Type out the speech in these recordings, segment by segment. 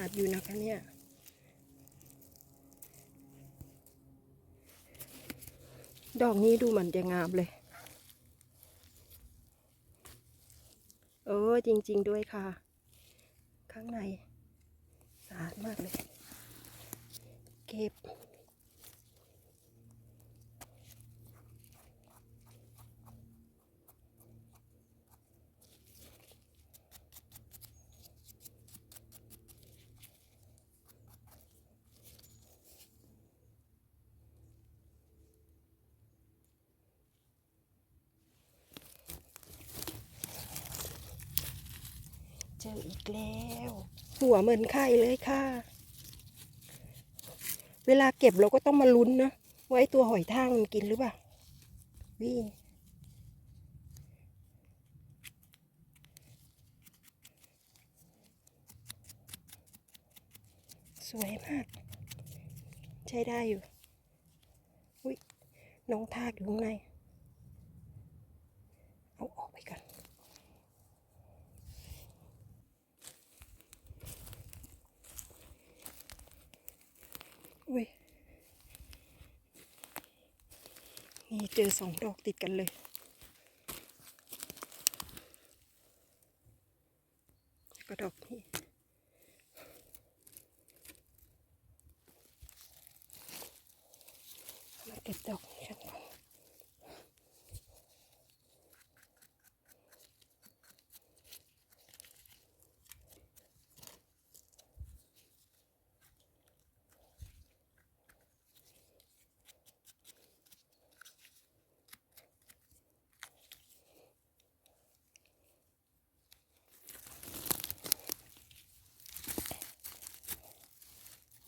อาดอยู่นะคะเนี่ยดอกนี้ดูเหมือนจะงามเลย เออจริง ๆ ด้วยค่ะ ข้างในสะอาดมากเลย เก็บ เจออีกแล้ว หัวเหมือนไข่เลยค่ะ เวลาเก็บเราก็ต้องมาลุ้นนะว่าไอ้ตัวหอยทากมันกินหรือเปล่าวิ่งสวยมาก ใช้ได้อยู่ อุ้ยน้องทากอยู่ข้างใน เอาออกไปก่อน อุ้ย นี่เจอสองดอกติดกันเลย ก็ดอกนี้ มาเก็บดอกนี้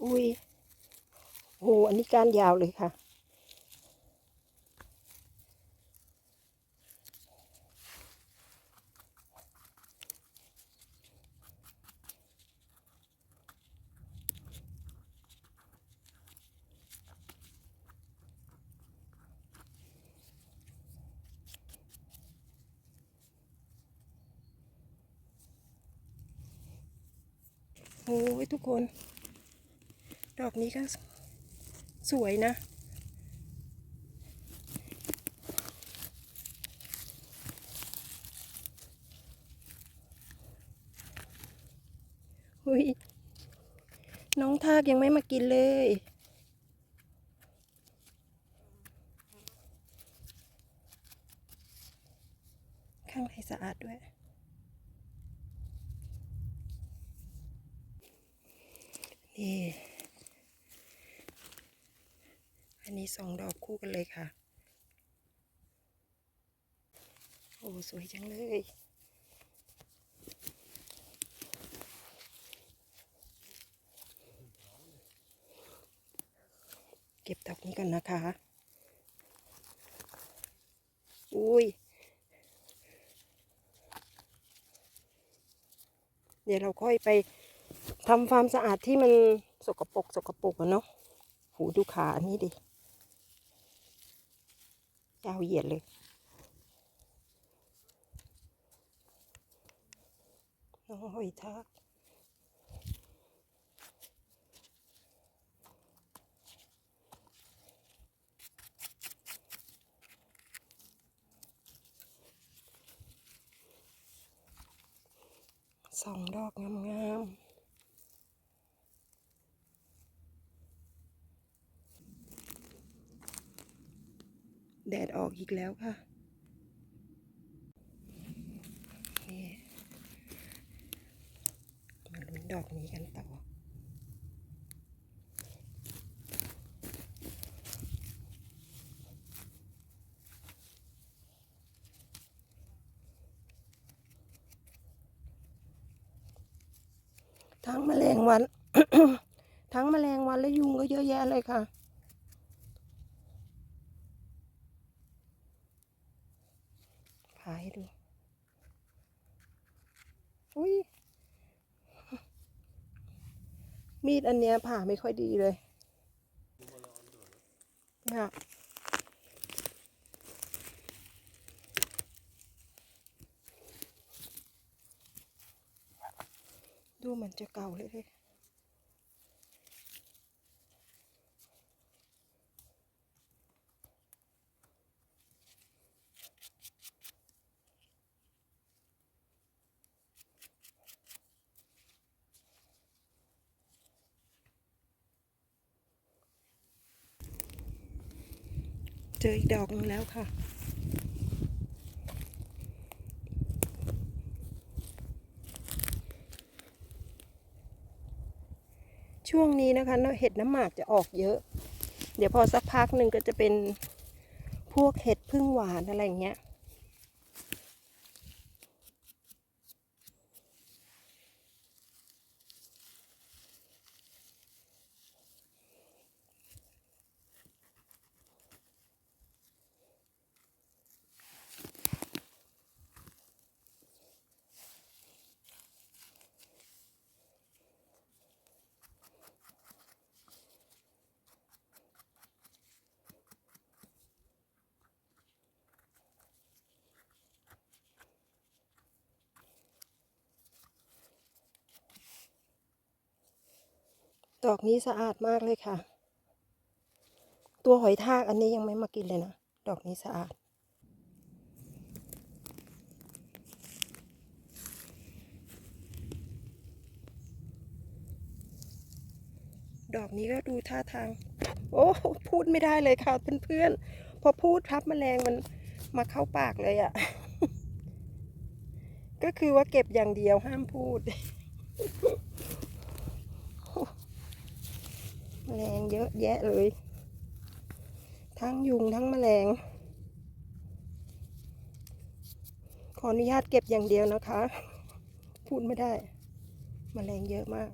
อุ้ยโหอันนี้ก้านยาวเลยค่ะ โอ้ยทุกคน ดอกนี้ก็สสวยนะ หุยน้องทากยังไม่มากินเลยข้างในสะอาดด้วย นี่ อันนี้สองดอกคู่กันเลยค่ะ โอ้ สวยจังเลยเก็บดอกนี้กันนะคะ อุ้ย เดี๋ยวเราค่อยไปทำความสะอาดที่มันสกปรกสกปรกอะเนาะ หูดูขาอันนี้ดิ ยาวเหยียดเลยน้องหอยทากสองดอกงามๆ แดดออกอีกแล้วค่ะมาลุ้นดอกนี้กันต่อทั้งแมลงวัน ทั้งแมลงวันและยุงก็เยอะแยะเลยค่ะ พาให้ดู อุ้ย มีดอันเนี้ยผ่าไม่ค่อยดีเลย เนี่ยดูเหมือนจะเก่าเลยเลย เจออีกดอกหนึงแล้วค่ะ ช่วงนี้นะคะเนอะเห็ดน้ำหมากจะออกเยอะ เดี๋ยวพอสักพักหนึ่งก็จะเป็นพวกเห็ดพึ่งหวานอะไรอย่างเงี้ย ดอกนี้สะอาดมากเลยค่ะ ตัวหอยทากอันนี้ยังไม่มากินเลยนะ ดอกนี้สะอาด ดอกนี้ก็ดูท่าทาง โอ้พูดไม่ได้เลยค่ะเพื่อนๆ พอพูดพับแมลงมันมาเข้าปากเลยอะ่ะ ก็คือว่าเก็บอย่างเดียวห้ามพูด แมลงเยอะแยะเลย ทั้งยุงทั้งแมลง ขออนุญาตเก็บอย่างเดียวนะคะ พูดไม่ได้ แมลงเยอะมาก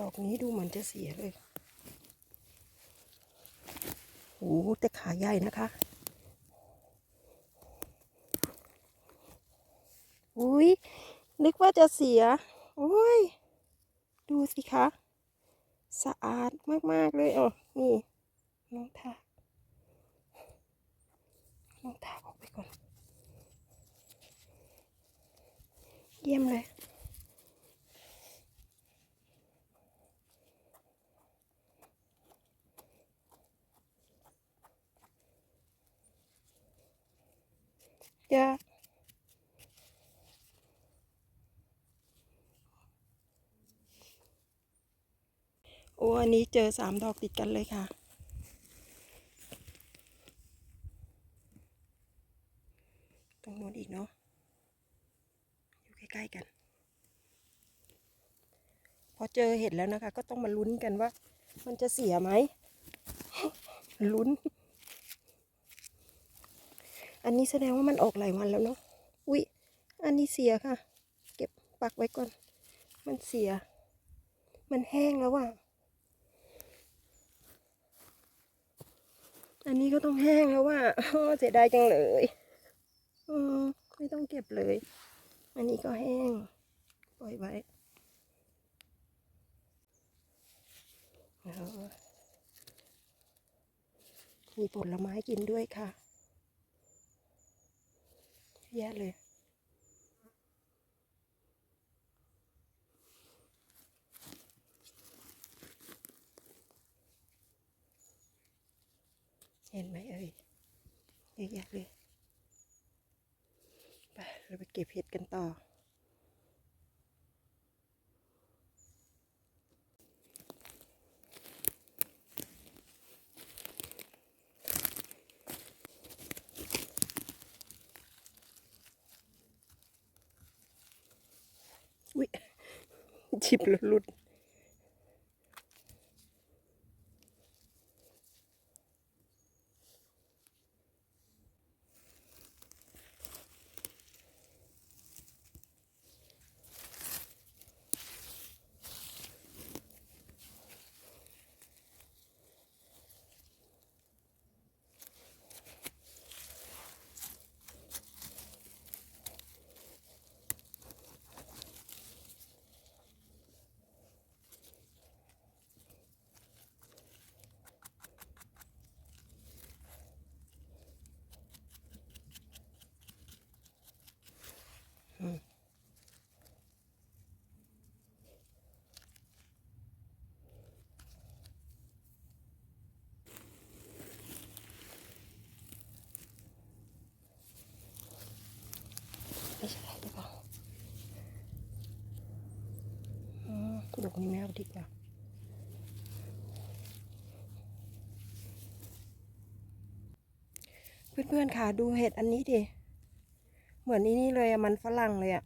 ดอกนี้ดูเหมือนจะเสียเลยโอ้แต่ขาใหญ่นะคะ อุ้ยนึกว่าจะเสีย โอ้ย ดูสิคะ สะอาดมาก ๆ เลยอ๋อนี่น้องทากน้องทากออกไปก่อน เยี่ยมเลย จ้าโอ้อันนี้เจอสามดอกติดกันเลยค่ะ ตรงโน้นอีกเนาะ อยู่ใกล้ๆกัน พอเจอเห็ดแล้วนะคะ ก็ต้องมาลุ้นกันว่า มันจะเสียไหม ลุ้น อันนี้แสดงว่ามันออกหลายวันแล้วเนาะ อุ๊ย อันนี้เสียค่ะ เก็บปักไว้ก่อน มันเสีย มันแห้งแล้วว่ะ อันนี้ก็ต้องแห้งแล้วว่ะเสียดายจังเลย อืมไม่ต้องเก็บเลย อันนี้ก็แห้ง ปล่อยไว้เอามีผลไม้กินด้วยค่ะ แยะเลย เห็นไหมเอ่ยเยอะแยะเลย ไป เราไปเก็บเห็ดกันต่อ อุ๊ย ชิบหลุดหลุด ดอกนี้ไม่เอาดีกว่าเพื่อนๆค่ะดูเห็ดอันนี้ดิเหมือนนี่นี่เลยมันฝรั่งเลยอะ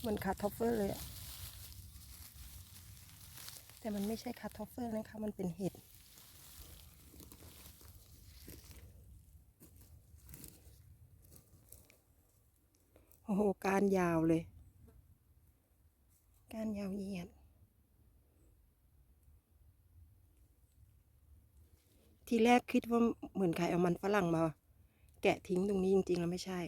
เหมือนคาทอฟเฟอร์เลยอะแต่มันไม่ใช่คาทอฟเฟอร์นะคะมันเป็นเห็ดโอ้โหการยาวเลย การยาวเหยียด ทีแรกคิดว่าเหมือนใครเอามันฝรั่งมา แกะทิ้งตรงนี้จริงๆแล้วไม่ใช่